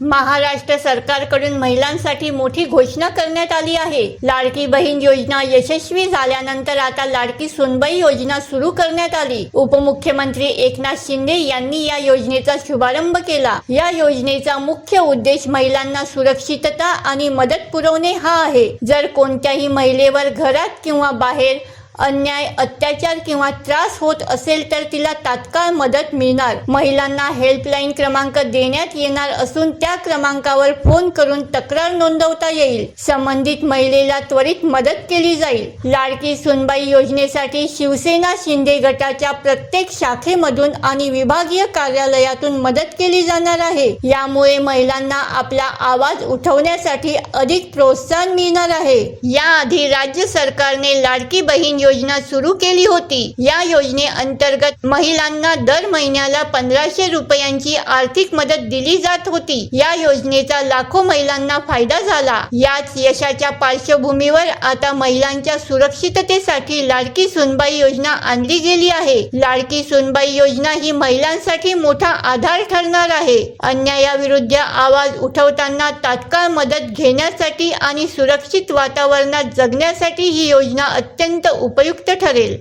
महाराष्ट्र सरकारकडून महिलांसाठी मोठी घोषणा करण्यात आली आहे. लाडकी बहीण योजना यशस्वी झाल्यानंतर आता लाडकी सुनबाई योजना सुरू करण्यात आली. उपमुख्यमंत्री एकनाथ शिंदे यांनी या योजनेचा शुभारंभ केला. या योजनेचा मुख्य उद्देश महिलांना सुरक्षितता आणि मदत पुरवणे हा आहे. जर कोणत्याही महिलेवर घरात किंवा बाहेर अन्याय अत्याचार किंवा त्रास होत असेल तर तिला तात्काळ मदत मिळणार. महिलांना हेल्पलाईन क्रमांक देण्यात येणार असून त्या क्रमांकावर फोन करून तक्रार नोंदवता येईल. संबंधित महिलेला त्वरित मदत केली जाईल. लाडकी सुनबाई योजनेसाठी शिवसेना शिंदे गटाच्या प्रत्येक शाखेमधून आणि विभागीय कार्यालयातून मदत केली जाणार आहे. यामुळे महिलांना आपला आवाज उठवण्यासाठी अधिक प्रोत्साहन मिळणार आहे. याआधी राज्य सरकारने लाडकी बहीण योजना सुरू केली होती. या योजनेअंतर्गत महिलांना दर महिन्याला पंधराशे रुपयांची आर्थिक मदत दिली जात होती. या योजनेचा लाखो महिलांना फायदा झाला. याच यशाच्या पार्श्वभूमीवर आता महिलांच्या सुरक्षिततेसाठी लाडकी सुनबाई योजना आणली गेली आहे. लाडकी सुनबाई योजना ही महिलांसाठी मोठा आधार ठरणार आहे. अन्यायाविरुद्ध आवाज उठवताना तात्काळ मदत घेण्यासाठी आणि सुरक्षित वातावरणात जगण्यासाठी ही योजना अत्यंत उप उपयुक्त ठरेल.